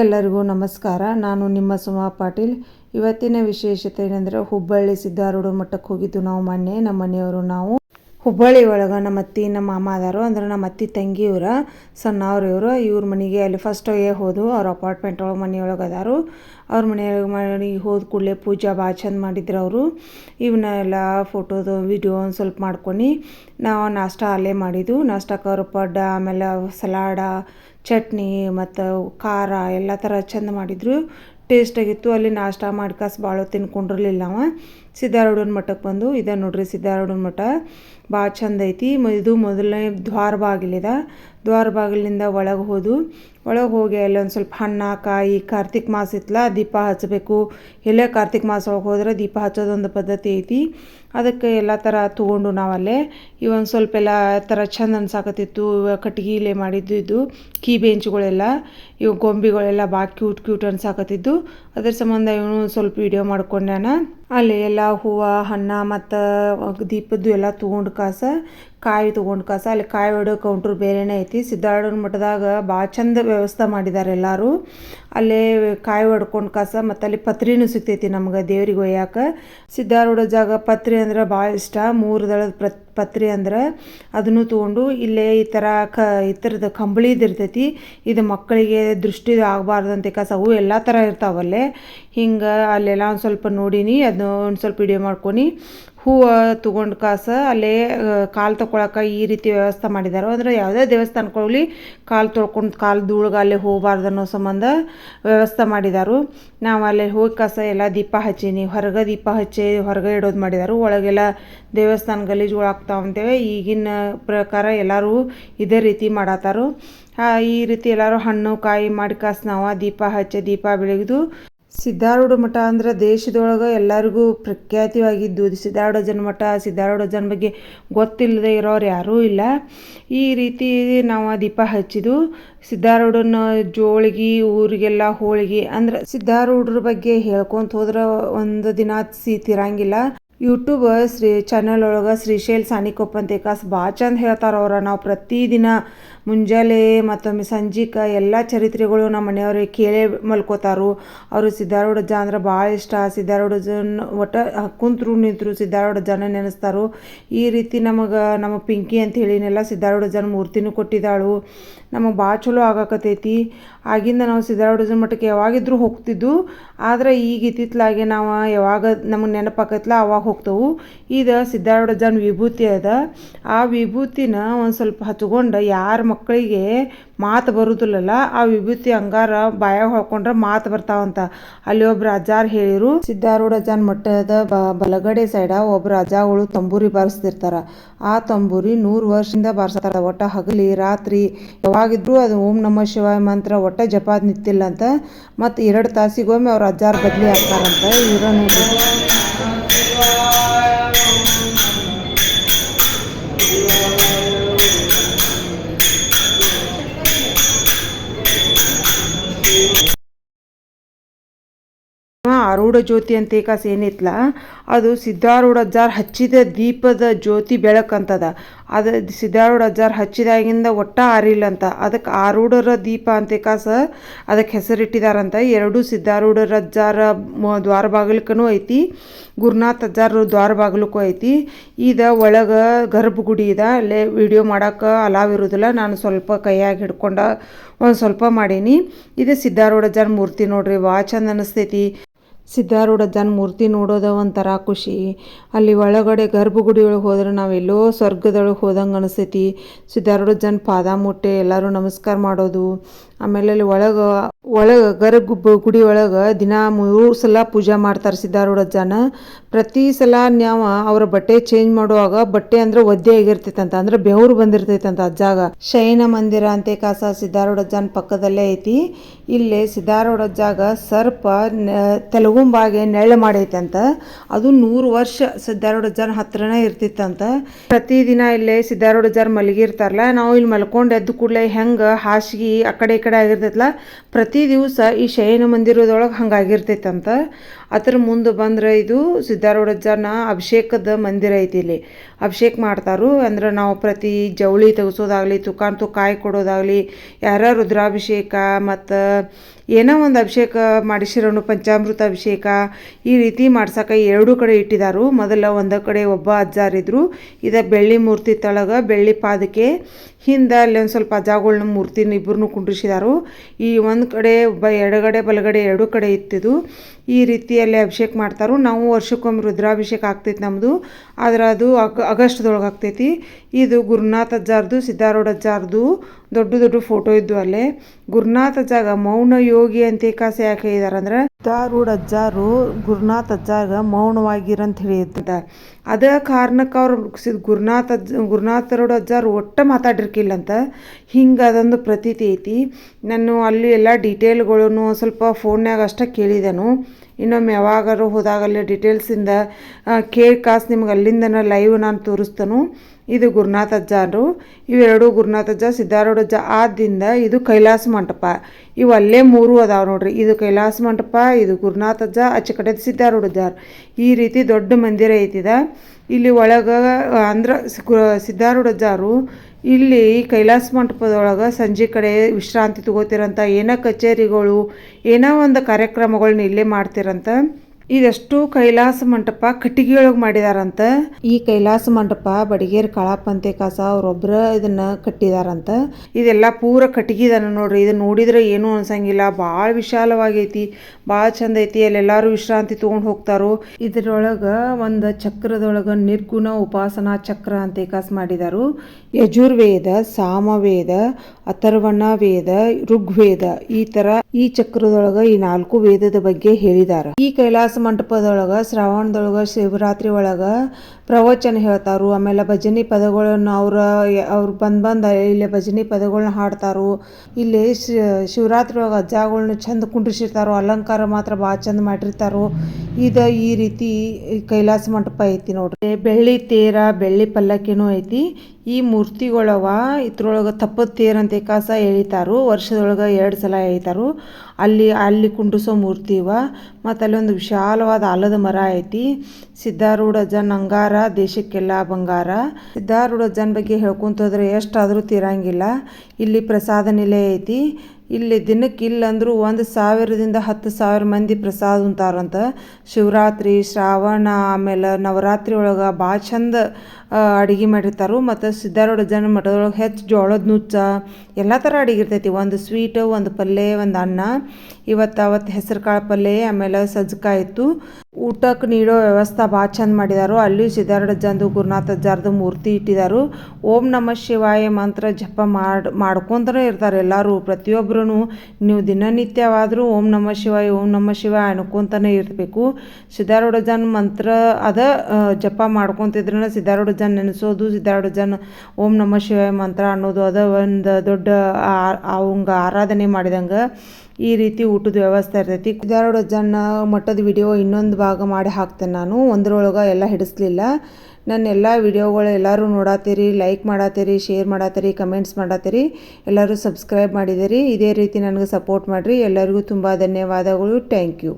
ಎಲ್ಲರಿಗೂ ನಮಸ್ಕಾರ. ನಾನು ನಿಮ್ಮ ಸುಮಾ ಪಾಟೀಲ್. ಇವತ್ತಿನ ವಿಶೇಷತೆ ಏನಂದರೆ ಹುಬ್ಬಳ್ಳಿ ಸಿದ್ಧಾರೂಢ ಮಠಕ್ಕೆ ಹೋಗಿದ್ದು ನಾವು ಮೊನ್ನೆ. ನಮ್ಮ ಮನೆಯವರು ನಾವು. ಹುಬ್ಬಳ್ಳಿ ಒಳಗೆ ನಮ್ಮ ಅತ್ತಿ, ನಮ್ಮ ಮಾಮ ಅದಾರು. ನಮ್ಮ ಅತ್ತಿ ತಂಗಿಯವ್ರ ಸಣ್ಣವ್ರು ಇವರು ಇವ್ರ ಮನೆಗೆ ಅಲ್ಲಿ ಫಸ್ಟ್ ಹೋದು. ಅವ್ರ ಅಪಾರ್ಟ್ಮೆಂಟ್ ಒಳಗೆ ಮನೆಯೊಳಗೆ ಅದಾರು. ಅವ್ರ ಮನೆಯೊಳಗೆ ಮನೆಗೆ ಹೋದ ಕೂಡಲೇ ಪೂಜಾ ಭಾಳ ಚಂದ ಮಾಡಿದ್ರು ಅವರು. ಇವನ್ನೆಲ್ಲ ಫೋಟೋದು ವಿಡಿಯೋ ಒಂದು ಸ್ವಲ್ಪ ಮಾಡ್ಕೊಂಡು ನಾವು ನಾಷ್ಟ ಅಲ್ಲೇ ಮಾಡಿದ್ದು ನಾಷ್ಟ ಕರ್ಪಡ್ಡ ಪಡ್ಡ, ಆಮೇಲೆ ಸಲಾಡ ಚಟ್ನಿ ಮತ್ತು ಖಾರ ಎಲ್ಲ ಥರ ಚಂದ ಮಾಡಿದ್ರು. ಟೇಸ್ಟಾಗಿತ್ತು ಅಲ್ಲಿ ನಾಷ್ಟ ಮಾಡ್ಕಾಸ್ ಭಾಳ ತಿನ್ಕೊಂಡಿರಲಿಲ್ಲ ಕುಂಡಿರ್ಲಿಲ್ಲ ಅವ. ಸಿದ್ಧಾರೂಢನ ಮಠಕ್ಕೆ ಬಂದು, ಇದೆ ನೋಡ್ರಿ ಸಿದ್ಧಾರೂಢನ ಮಠ ಭಾಳ ಚಂದ ಐತಿ. ಇದು ಮೊದಲನೇ ದ್ವಾರ ಬಾಗಿಲಿದೆ ದ್ವಾರ ಬಾಗಿಲಿಂದ ಒಳಗೆ ಹೋದು. ಒಳಗೆ ಹೋಗಿ ಅಲ್ಲೊಂದು ಸ್ವಲ್ಪ ಹಣ್ಣು, ಕಾಯಿ, ಕಾರ್ತಿಕ್ ಮಾಸ ಇತ್ತಲ್ಲ, ದೀಪ ಹಚ್ಚಬೇಕು ಎಲ್ಲೇ ಕಾರ್ತಿಕ್ ಮಾಸ ಒಳಗೆ ಹೋದ್ರೆ ದೀಪ ಹಚ್ಚೋದೊಂದು ಪದ್ಧತಿ ಐತಿ. ಅದಕ್ಕೆ ಎಲ್ಲ ಥರ ತೊಗೊಂಡು ನಾವಲ್ಲೇ ಇವೊಂದು ಸ್ವಲ್ಪ ಎಲ್ಲ ಥರ ಚಂದ ಅನ್ಸಾಕತ್ತಿತ್ತು. ಕಟ್ಗಿಲೆ ಮಾಡಿದ್ದು ಇದು, ಕೀ ಬೆಂಚ್ಗಳೆಲ್ಲ, ಇವು ಗೊಂಬೆಗಳೆಲ್ಲ ಭಾಳ ಕ್ಯೂಟ್ ಕ್ಯೂಟ್ ಅನ್ಸಾಕತ್ತಿದ್ದು. ಅದ್ರ ಸಂಬಂಧ ಇವನು ಸ್ವಲ್ಪ ವಿಡಿಯೋ ಮಾಡ್ಕೊಂಡ್ಯಾನ. ಅಲ್ಲಿ ಎಲ್ಲ ಹೂವು, ಹಣ್ಣು ಮತ್ತು ದೀಪದ್ದು ಎಲ್ಲ ತೊಗೊಂಡು ಕಾಸ, ಕಾಯಿ ತೊಗೊಂಡು ಕಾಸ. ಅಲ್ಲಿ ಕಾಯಿ ಹೊಡೋ ಕೌಂಟ್ರ್ ಬೇರೆನೇ ಐತಿ. ಸಿದ್ಧಾರೂಢನ ಮಠದಾಗ ಭಾಳ ಚಂದ ವ್ಯವಸ್ಥೆ ಮಾಡಿದ್ದಾರೆ ಎಲ್ಲರೂ. ಅಲ್ಲೇ ಕಾಯಿ ಹೊಡ್ಕೊಂಡು ಕಾಸ ಮತ್ತು ಅಲ್ಲಿ ಪತ್ರಿನೂ ಸಿಗ್ತೈತಿ ನಮ್ಗೆ ದೇವ್ರಿಗೆ ಒಯ್ಯಾಕೆ. ಸಿದ್ಧಾರೂಢ ಜಾಗ ಪತ್ರಿ ಅಂದ್ರೆ ಭಾಳ ಇಷ್ಟ. ಮೂರು ದಳದ ಪ್ರ ಪತ್ರಿ ಅಂದ್ರೆ ಅದನ್ನು ತೊಗೊಂಡು ಇಲ್ಲೇ ಈ ಥರ ಕ ಈ ಥರದ ಕಂಬಳಿದು ಇರ್ತೈತಿ ಇದು ಮಕ್ಕಳಿಗೆ ದೃಷ್ಟಿ ಆಗಬಾರ್ದಂತೆ ಕಸ ಅವು ಎಲ್ಲ ಥರ ಇರ್ತಾವಲ್ಲೇ. ಹಿಂಗೆ ಅಲ್ಲೆಲ್ಲ ಒಂದು ಸ್ವಲ್ಪ ನೋಡೀನಿ, ಅದನ್ನು ಒಂದು ಸ್ವಲ್ಪ ವಿಡಿಯೋ ಮಾಡ್ಕೊನಿ. ಹೂವು ತೊಗೊಂಡು ಕಾಸ ಅಲ್ಲೇ ಕಾಲು ತೊಗೊಳಕ್ಕೆ ಈ ರೀತಿ ವ್ಯವಸ್ಥೆ ಮಾಡಿದ್ದಾರೆ ಅಂದ್ರೆ ಯಾವುದೇ ದೇವಸ್ಥಾನಕ್ಕೆ ಹೋಗಲಿ ಕಾಲು ತೊಳ್ಕೊಂಡು ಕಾಲು ಧೂಳ್ಗೆ ಅಲ್ಲೇ ಹೋಗಬಾರ್ದು ಅನ್ನೋ ಸಂಬಂಧ ವ್ಯವಸ್ಥೆ ಮಾಡಿದಾರು. ನಾವು ಅಲ್ಲೇ ಹೋಗಿ ಕಾಸ ಎಲ್ಲ ದೀಪ ಹಚ್ಚೀನಿ. ಹೊರಗೆ ದೀಪ ಹಚ್ಚಿ ಹೊರಗೆ ಇಡೋದು ಮಾಡಿದ್ದಾರೆ ಒಳಗೆಲ್ಲ ದೇವಸ್ಥಾನ ಗಲೀಜುಗಳು ಅಂತೇವೆ ಈಗಿನ ಪ್ರಕಾರ ಎಲ್ಲರೂ ಇದೇ ರೀತಿ ಮಾಡತ್ತಾರು. ಈ ರೀತಿ ಎಲ್ಲರೂ ಹಣ್ಣು, ಕಾಯಿ ಮಾಡಿ ನಾವು ದೀಪ ಹಚ್ಚಿ ದೀಪ ಬೆಳಗಿದು ಸಿದ್ಧಾರೂಢ ಮಠ ಅಂದ್ರೆ ದೇಶದೊಳಗೆ ಎಲ್ಲರಿಗೂ ಪ್ರಖ್ಯಾತಿಯಾಗಿದ್ದು ಸಿದ್ಧಾರೂಢ ಜನ್ಮಠ. ಸಿದ್ಧಾರೂಢ ಜನ ಬಗ್ಗೆ ಗೊತ್ತಿಲ್ಲದೆ ಇರೋರು ಯಾರೂ ಇಲ್ಲ. ಈ ರೀತಿ ನಾವು ದೀಪ ಹಚ್ಚಿದ್ದು ಸಿದ್ಧಾರೂಢನ ಜೋಳಿಗೆ, ಊರಿಗೆಲ್ಲ ಹೋಳಿಗೆ ಅಂದ್ರೆ ಸಿದ್ಧಾರೂಢರ ಬಗ್ಗೆ ಹೇಳ್ಕೊಂತ ಹೋದ್ರೆ ಒಂದು ದಿನ ತಿರಂಗಿಲ್ಲ ಯೂಟ್ಯೂಬ್ ಶ್ರೀ ಚಾನಲ್ ಒಳಗೆ ಶ್ರೀಶೈಲ್ ಸಾನಿಕೊಪ್ಪ ಅಂತ ಏಕಾಸ್ ಭಾಳ ಚಂದ ಹೇಳ್ತಾರೆ ಅವ್ರ. ನಾವು ಪ್ರತಿದಿನ ಮುಂಜಾನೆ ಮತ್ತೊಮ್ಮೆ ಸಂಜೆಗೆ ಎಲ್ಲ ಚರಿತ್ರೆಗಳು ನಮ್ಮ ಮನೆಯವ್ರಿಗೆ ಕೇಳೇ ಮಲ್ಕೋತಾರು. ಅವರು ಸಿದ್ಧಾರೂಢ ಅಜ್ಜ ಅಂದ್ರೆ ಭಾಳ ಇಷ್ಟ. ಸಿದ್ಧಾರೂಢ ಅಜ್ಜನ ಒಟ್ಟು ಕುಂತರು ನಿಂತರು ಸಿದ್ಧಾರೂಢ ಅಜ್ಜನ ನೆನೆಸ್ತಾರು. ಈ ರೀತಿ ನಮಗೆ ನಮ್ಮ ಪಿಂಕಿ ಅಂತ ಹೇಳಿನೆಲ್ಲ ಸಿದ್ಧಾರೂಢ ಅಜ್ಜನ ಮೂರ್ತಿನೂ ಕೊಟ್ಟಿದ್ದಾಳು. ನಮಗೆ ಭಾಳ ಚಲೋ ಆಗಾಕತ್ತೈತಿ ಆಗಿಂದ ನಾವು ಸಿದ್ಧಾರೂಢ ಮಠಕ್ಕೆ ಯಾವಾಗಿದ್ರೂ ಹೋಗ್ತಿದ್ದು ಆದ್ರೆ ಈಗ ಇತ್ತಿತ್ತಲಾಗೆ ನಾವು ಯಾವಾಗ ನಮಗೆ ನೆನಪಾಕತ್ಲ, ಅವಾಗ ಹೋಗ್ತೇವೆ. ಇದು ಸಿದ್ಧಾರೂಢ ಜನ್ ವಿಭೂತಿ ಅದ. ಆ ವಿಭೂತಿನ ಒಂದು ಸ್ವಲ್ಪ ಹಚ್ಕೊಂಡು ಯಾರ ಮಕ್ಕಳಿಗೆ ಮಾತು ಬರುದಿಲ್ಲಲ್ಲ, ಆ ವಿಭೂತಿ ಹಂಗಾರ ಬಾಯಾಗ ಹೊಳ್ಕೊಂಡ್ರೆ ಮಾತು ಬರ್ತಾವಂತ. ಅಲ್ಲಿ ಒಬ್ರು ಅಜ್ಜಾರ್ ಹೇಳಿರು, ಸಿದ್ಧಾರೂಢ ಜನ್ ಮಠದ ಬಲಗಡೆ ಸೈಡ ಒಬ್ರು ಅಜ್ಜಗಳು ತಂಬೂರಿ ಬಾರಿಸ್ತಿರ್ತಾರ. ಆ ತಂಬೂರಿ ನೂರು ವರ್ಷದಿಂದ ಬಾರಿಸ್ತಾರ. ಒಟ್ಟ ಹಗಲಿ, ರಾತ್ರಿ ಯಾವಾಗಿದ್ರು ಅದು ಓಂ ನಮ ಶಿವಾಯ ಮಂತ್ರ, ಒಟ್ಟ ಜಪಾದ್ ನಿಂತಿಲ್ಲ ಅಂತ ಮತ್ತೆ ಎರಡು ತಾಸಿಗೊಮ್ಮೆ ಅವ್ರ ಅಜ್ಜಾರ್ ಬದಲಿ ಆಗ್ತಾರಂತ ಇವ್ರ ಆರೂಢ ಜ್ಯೋತಿ ಅಂತ ಏಕಾಸ ಏನಿತ್ತಲ್ಲ ಅದು ಸಿದ್ಧಾರೂಢ ಅಜ್ಜಾರ್ ಹಚ್ಚಿದ ದೀಪದ ಜ್ಯೋತಿ ಬೆಳಕಂತದ ಅದ ಸಿದ್ಧಾರೂಢ ಅಜ್ಜಾರ್ ಹಚ್ಚಿದಾಗಿಂದ ಒಟ್ಟ ಆರಿಲ್ಲ ಅಂತ ಅದಕ್ಕೆ ಆರೂಢರ ದೀಪ ಅಂತ ಕಾಸ ಅದಕ್ಕೆ ಹೆಸರಿಟ್ಟಿದಾರಂತ. ಎರಡು ಸಿದ್ಧಾರೂಢರ ಅಜ್ಜಾರ ದ್ವಾರ ಬಾಗಿಲಕ್ಕೂ ಐತಿ. ಗುರುನಾಥ್ ಅಜ್ಜಾರ ದ್ವಾರ ಬಾಗಿಲಕ್ಕೂ ಐತಿ. ಇದ ಒಳಗೆ ಗರ್ಭಗುಡಿ ಇದೆ. ಅಲ್ಲೇ ವಿಡಿಯೋ ಮಾಡೋಕೆ ಅಲಾವ್ ಇರೋದಿಲ್ಲ. ನಾನು ಸ್ವಲ್ಪ ಕೈಯಾಗಿ ಹಿಡ್ಕೊಂಡ ಒಂದು ಸ್ವಲ್ಪ ಮಾಡೀನಿ. ಇದು ಸಿದ್ಧಾರೂಢ ಅಜ್ಜಾರ ಮೂರ್ತಿ ನೋಡ್ರಿ. ಭಾಳ ಚಂದ ಅನಿಸ್ತೈತಿ. ಸಿದ್ಧಾರೂಢ ಜನ್ ಮೂರ್ತಿ ನೋಡೋದ ಒಂಥರ ಖುಷಿ. ಅಲ್ಲಿ ಒಳಗಡೆ ಗರ್ಭಗುಡಿ ಒಳಗೆ ಹೋದ್ರೆ ನಾವೆಲ್ಲೋ ಸ್ವರ್ಗದೊಳಗೆ ಹೋದಂಗೆ ಅನಿಸ್ತೈತಿ ಸಿದ್ಧಾರೂಢ ಜನ್ ಪಾದ ಮುಟ್ಟೆ ಎಲ್ಲರೂ ನಮಸ್ಕಾರ ಮಾಡೋದು. ಆಮೇಲೆ ಅಲ್ಲಿ ಒಳಗೆ ಒಳಗೆ ಗರ್ಭ ಗುಡಿ ಒಳಗೆ ದಿನ ಮೂರು ಸಲ ಪೂಜೆ ಮಾಡ್ತಾರೆ ಸಿದ್ಧಾರೂಢ ಅಜ್ಜನ ಪ್ರತಿ ಸಲ ನಾವು ಅವರ ಬಟ್ಟೆ ಚೇಂಜ್ ಮಾಡುವಾಗ ಬಟ್ಟೆ ಅಂದ್ರೆ ಒದ್ದೆ ಆಗಿರ್ತೈತಂತ, ಅಂದ್ರೆ ಬೆವರು ಬಂದಿರ್ತೈತಂತ ಜಾಗ. ಶಯನ ಮಂದಿರ ಅಂತೆ ಕಾಸ ಸಿದ್ಧಾರೂಢ ಅಜ್ಜನ ಪಕ್ಕದಲ್ಲೇ ಐತಿ. ಇಲ್ಲಿ ಸಿದ್ಧಾರೂಢ ಜಾಗ ಸರ್ಪ ತೆಲುಗುಂಬಾಗೆ ನೆಳ್ಳು ಮಾಡೈತಂತ. ಅದು ನೂರು ವರ್ಷ ಸಿದ್ಧಾರೂಢ ಅಜ್ಜನ ಹತ್ರನೇ ಇರ್ತಿತ್ತಂತ. ಪ್ರತಿದಿನ ಇಲ್ಲೇ ಸಿದ್ಧಾರೂಢ ಅಜ್ಜಾರ್ ಮಲಗಿರ್ತಾರಲ್ಲ, ನಾವು ಇಲ್ಲಿ ಮಲ್ಕೊಂಡು ಎದ್ದು ಕೂಡಲೇ ಹೆಂಗೆ ಹಾಸಿಗೆ ಆ ಕಡೆ ಈ ಕಡೆ ಆಗಿರ್ತೈತಲ್ಲ ಪ್ರತಿ ದಿವಸ ಈ ಶಯನ ಮಂದಿರದೊಳಗೆ ಹಂಗಾಗಿರ್ತೈತಂತ. ಅದ್ರ ಮುಂದೆ ಬಂದ್ರೆ ಇದು ಸಿದ್ಧಾರೂಢಜ್ಜನ ಅಭಿಷೇಕದ ಮಂದಿರ ಐತಿ ಇಲ್ಲಿ. ಅಭಿಷೇಕ ಮಾಡ್ತಾರು. ಅಂದ್ರೆ ನಾವು ಪ್ರತಿ ಜವಳಿ ತೆಗೆಸೋದಾಗಲಿ ತುಕಾನ್ ತುಕಾಯಿ ಕೊಡೋದಾಗಲಿ, ಯಾರ ರುದ್ರಾಭಿಷೇಕ ಮತ್ತು ಏನೋ ಒಂದು ಅಭಿಷೇಕ ಮಾಡಿಸಿರೋನು ಪಂಚಾಮೃತ ಅಭಿಷೇಕ ಈ ರೀತಿ ಮಾಡ್ಸಕ್ಕೆ ಎರಡೂ ಕಡೆ ಇಟ್ಟಿದ್ದಾರು ಮೊದಲ ಒಂದು ಕಡೆ ಒಬ್ಬ ಅಜ್ಜಾರಿದ್ರು. ಇದ ಬೆಳ್ಳಿ ಮೂರ್ತಿ ತಳಗೆ, ಬೆಳ್ಳಿ ಪಾದಕ್ಕೆ ಹಿಂದೆ ಅಲ್ಲಿ ಒಂದು ಸ್ವಲ್ಪ ಅಜ್ಜಾಗಳನ್ನ ಮೂರ್ತಿನ ಇಬ್ಬರನ್ನು ಕುಂಡ್ರಿಸಿದಾರು. ಈ ಒಂದು ಕಡೆ ಒಬ್ಬ ಎಡಗಡೆ ಬಲಗಡೆ ಎರಡೂ ಕಡೆ ಇತ್ತಿದು ಈ ರೀತಿಯಲ್ಲಿ ಅಭಿಷೇಕ ಮಾಡ್ತಾರೋ. ನಾವು ವರ್ಷಕ್ಕೊಮ್ಮೆ ರುದ್ರಾಭಿಷೇಕ ಆಗ್ತೈತಿ ನಮ್ಮದು ಆದ್ರೆ ಅದು ಅಗ, ಆಗಸ್ಟ್ದೊಳಗೆ ಆಗ್ತೈತಿ. ಇದು ಗುರುನಾಥ ಅಜ್ಜಾರ್ದು, ಸಿದ್ಧಾರೂಢ ಅಜ್ಜಾರ್ದು ದೊಡ್ಡ ದೊಡ್ಡ ಫೋಟೋ ಇದ್ದು ಅಲ್ಲಿ. ಗುರುನಾಥ ಅಜ್ಜಾಗ ಮೌನ ಯೋಗಿ ಅಂತ ಕಾಸೆ ಯಾಕೆ ಇದಾರೆ ಅಂದ್ರೆ ಸಿದ್ಧಾರೂಢ ಅಜ್ಜಾರು ಗುರುನಾಥ ಅಜ್ಜಾಗ ಮೌನವಾಗಿರಂತ ಹೇಳಿದ್ದ ಅದೇ ಕಾರಣಕ್ಕೆ ಅವ್ರು ಗುರುನಾಥ ಅಜ್ಜ, ಗುರುನಾಥರೋಡ ಅಜ್ಜಾರು ಒಟ್ಟು ಮಾತಾಡಿರ್ಕಿಲ್ಲಂತ. ಹಿಂಗೆ ಅದೊಂದು ಪ್ರತೀತಿ ಐತಿ. ನಾನು ಅಲ್ಲಿ ಎಲ್ಲ ಡೀಟೇಲ್ಗಳನ್ನು ಸ್ವಲ್ಪ ಫೋನ್ನಾಗ ಅಷ್ಟೇ ಕೇಳಿದೆನು. ಇನ್ನೊಮ್ಮೆ ಯಾವಾಗಾರು ಹೋದಾಗಲ್ಲಿ ಡೀಟೇಲ್ಸಿಂದ ಕೇಳಿ ಕಾಸು ನಿಮ್ಗೆ ಅಲ್ಲಿಂದ ಲೈವ್ ನಾನು ತೋರಿಸ್ತಾನು. ಇದು ಗುರುನಾಥ ಅಜ್ಜಾರು ಇವೆರಡು ಗುರುನಾಥ ಅಜ್ಜ ಆದಿಂದ ಇದು ಕೈಲಾಸ ಮಂಟಪ. ಇವು ಅಲ್ಲೇ ಮೂರು ಅದಾವೆ ನೋಡ್ರಿ. ಇದು ಕೈಲಾಸ ಮಂಟಪ, ಇದು ಗುರುನಾಥ ಅಜ್ಜ ಆಚೆ ಕಡೆ ಸಿದ್ಧಾರೂಢ ಅಜ್ಜಾರ್ ಈ ರೀತಿ ದೊಡ್ಡ ಮಂದಿರ ಐತಿದ. ಇಲ್ಲಿ ಒಳಗೆ ಅಂದ್ರೆ ಸಿದ್ಧಾರೂಢ ಅಜ್ಜಾರು ಇಲ್ಲಿ ಕೈಲಾಸ ಮಂಟಪದೊಳಗೆ ಸಂಜೆ ಕಡೆ ವಿಶ್ರಾಂತಿ ತಗೋತಿರಂತ ಏನೋ ಕಚೇರಿಗಳು ಏನೋ ಒಂದು ಕಾರ್ಯಕ್ರಮಗಳನ್ನ ಇಲ್ಲೇ ಮಾಡ್ತಿರಂತ. ಇದಷ್ಟು ಕೈಲಾಸ ಮಂಟಪ ಕಟ್ಟಿಗೆ ಒಳಗೆ ಮಾಡಿದಾರಂತ. ಈ ಕೈಲಾಸ ಮಂಟಪ ಬಡಿಗೇರ್ ಕಾಳಪ್ಪಂತೆ ಕಾಸ ಅವ್ರೊಬ್ರ ಇದನ್ನ ಕಟ್ಟಿದಾರಂತ. ಇದೆಲ್ಲ ಪೂರ ಕಟ್ಟಿಗೆದಾನ ನೋಡ್ರಿ. ಇದನ್ನ ನೋಡಿದ್ರೆ ಏನೂ ಅನ್ಸಂಗಿಲ್ಲ. ಭಾಳ ವಿಶಾಲವಾಗೈತಿ. ಭಾಳ ಚಂದ ಐತಿ. ಅಲ್ಲೆಲ್ಲರೂ ವಿಶ್ರಾಂತಿ ತೊಗೊಂಡು ಹೋಗ್ತಾರೋ. ಇದ್ರೊಳಗ ಒಂದು ಚಕ್ರದೊಳಗ ನಿರ್ಗುಣ ಉಪಾಸನಾ ಚಕ್ರ ಅಂತ ಕಾಸ ಮಾಡಿದಾರು. ಯಜುರ್ವೇದ, ಸಾಮವೇದ ಅಥರ್ವಣ ವೇದ ಋಗ್ವೇದ ಈ ತರ ಈ ಚಕ್ರದೊಳಗ ಈ ನಾಲ್ಕು ವೇದದ ಬಗ್ಗೆ ಹೇಳಿದಾರ. ಈ ಕೈಲಾಸ ಮಂಟಪದೊಳಗ, ಶ್ರಾವಣದೊಳಗ, ಶಿವರಾತ್ರಿ ಒಳಗ ಪ್ರವಚನ ಹೇಳ್ತಾರು. ಆಮೇಲೆ ಭಜನೆ ಪದಗಳನ್ನು ಅವರ, ಅವ್ರು ಬಂದು ಬಂದ ಇಲ್ಲಿ ಭಜನೆ ಪದಗಳನ್ನ ಹಾಡ್ತಾರು. ಇಲ್ಲಿ ಶಿವರಾತ್ರಿ ಒಳಗೆ ಅಜ್ಜಾಗಳ್ನ ಚಂದ ಕುಂಡ್ರಿಸಿರ್ತಾರೋ. ಅಲಂಕಾರ ಮಾತ್ರ ಭಾಳ ಚಂದ ಮಾಡಿರ್ತಾರೋ. ಇದು ಈ ರೀತಿ ಕೈಲಾಸ ಮಂಟಪ ಐತಿ ನೋಡ್ರಿ. ಬೆಳ್ಳಿ ತೇರ, ಬೆಳ್ಳಿ ಪಲ್ಲಕ್ಕಿನೂ ಐತಿ. ಈ ಮೂರ್ತಿಗಳವ ಇದ್ರೊಳಗೆ ತಪ್ಪದ ತೇರ್ ಅಂತ ಕಾಸ ಎಳಿತಾರು. ವರ್ಷದೊಳಗೆ ಎರಡು ಸಲ ಎಳಿತಾರು. ಅಲ್ಲಿ ಅಲ್ಲಿ ಕುಂಡಿಸೋ ಮೂರ್ತಿ ಇವ. ಮತ್ತು ಅಲ್ಲಿ ಒಂದು ವಿಶಾಲವಾದ ಆಲದ ಮರ ಐತಿ. ಸಿದ್ಧಾರೂಢ ಜನ್ ಅಂಗಾರ, ದೇಶಕ್ಕೆಲ್ಲ ಬಂಗಾರ. ಸಿದ್ಧಾರೂಢ ಜನ್ ಬಗ್ಗೆ ಹೇಳ್ಕೊಂತೋದ್ರೆ ಎಷ್ಟಾದರೂ ತೀರಂಗಿಲ್ಲ. ಇಲ್ಲಿ ಪ್ರಸಾದ ನಿಲಯ ಐತಿ. ಇಲ್ಲಿ ದಿನಕ್ಕೆ ಇಲ್ಲಂದ್ರೂ ಒಂದು ಸಾವಿರದಿಂದ ಹತ್ತು ಸಾವಿರ ಮಂದಿ ಪ್ರಸಾದ ಉಂತಾರಂತ ಶಿವರಾತ್ರಿ, ಶ್ರಾವಣ, ಆಮೇಲೆ ನವರಾತ್ರಿ ಒಳಗೆ ಭಾಳ ಚಂದ ಅಡುಗೆ ಮಾಡಿರ್ತಾರೆ. ಮತ್ತು ಸಿದ್ಧಾರೂಢ ಜನ ಮಠದೊಳಗೆ ಹೆಚ್ಚು ಜೋಳದ ನುಚ್ಚ, ಎಲ್ಲ ಥರ ಅಡುಗೆ ಇರ್ತೈತಿ. ಒಂದು ಸ್ವೀಟ್ ಒಂದು ಪಲ್ಯ ಒಂದು ಅನ್ನ. ಇವತ್ತು ಅವತ್ತು ಹೆಸರು ಕಾಳು ಪಲ್ಯ ಆಮೇಲೆ ಸಜ್ಜಕ ಇತ್ತು. ಊಟಕ್ಕೆ ನೀಡೋ ವ್ಯವಸ್ಥೆ ಭಾಳ ಚಂದ ಮಾಡಿದಾರು. ಅಲ್ಲಿ ಗುರುನಾಥ ಜಾರ್ದು ಮೂರ್ತಿ ಇಟ್ಟಿದ್ದಾರೆ ಓಂ ನಮ ಶಿವಾಯ ಮಂತ್ರ ಜಪ ಮಾಡಿ, ಮಾಡ್ಕೊಂತನೇ ಇರ್ತಾರೆ ಎಲ್ಲರೂ. ಪ್ರತಿಯೊಬ್ಬರೂ ನೀವು ದಿನನಿತ್ಯವಾದರೂ ಓಂ ನಮ ಶಿವಾಯ, ಓಂ ನಮ ಶಿವಾಯ ಅನ್ಕೊಂತಾನೆ ಇರಬೇಕು. ಸಿದ್ಧಾರೂಢ ಜನ್ ಮಂತ್ರ ಅದ ಜಪ ಮಾಡ್ಕೊತಿದ್ರೆ ಸಿದ್ಧಾರೂಢ ಜನ್ ನೆನೆಸೋದು, ಸಿದ್ಧಾರೂಢ ಜನ್ ಓಂ ನಮ ಶಿವಾಯ ಮಂತ್ರ ಅನ್ನೋದು ಅದ. ಒಂದು ದೊಡ್ಡ ಅವಂಗೆ ಆರಾಧನೆ ಮಾಡಿದಂಗೆ. ಈ ರೀತಿ ಊಟದ ವ್ಯವಸ್ಥೆ ಇರ್ತೈತಿ. ಧಾರವಾಡ ಜನ ಮಟ್ಟದ ವಿಡಿಯೋ ಇನ್ನೊಂದು ಭಾಗ ಮಾಡಿ ಹಾಕ್ತೇನೆ ನಾನು. ಒಂದರೊಳಗೆ ಎಲ್ಲ ಹಿಡಿಸ್ಲಿಲ್ಲ. ನನ್ನ ಎಲ್ಲ ವಿಡಿಯೋಗಳು ಎಲ್ಲರೂ ನೋಡಾತೀರಿ ಲೈಕ್ ಮಾಡಾತೀರಿ ಶೇರ್ ಮಾಡಾತೀರಿ ಕಮೆಂಟ್ಸ್ ಮಾಡಾತೀರಿ. ಎಲ್ಲರೂ ಸಬ್ಸ್ಕ್ರೈಬ್ ಮಾಡಿದಿರಿ. ಇದೇ ರೀತಿ ನನಗೆ ಸಪೋರ್ಟ್ ಮಾಡಿರಿ. ಎಲ್ಲರಿಗೂ ತುಂಬ ಧನ್ಯವಾದಗಳು. Thank you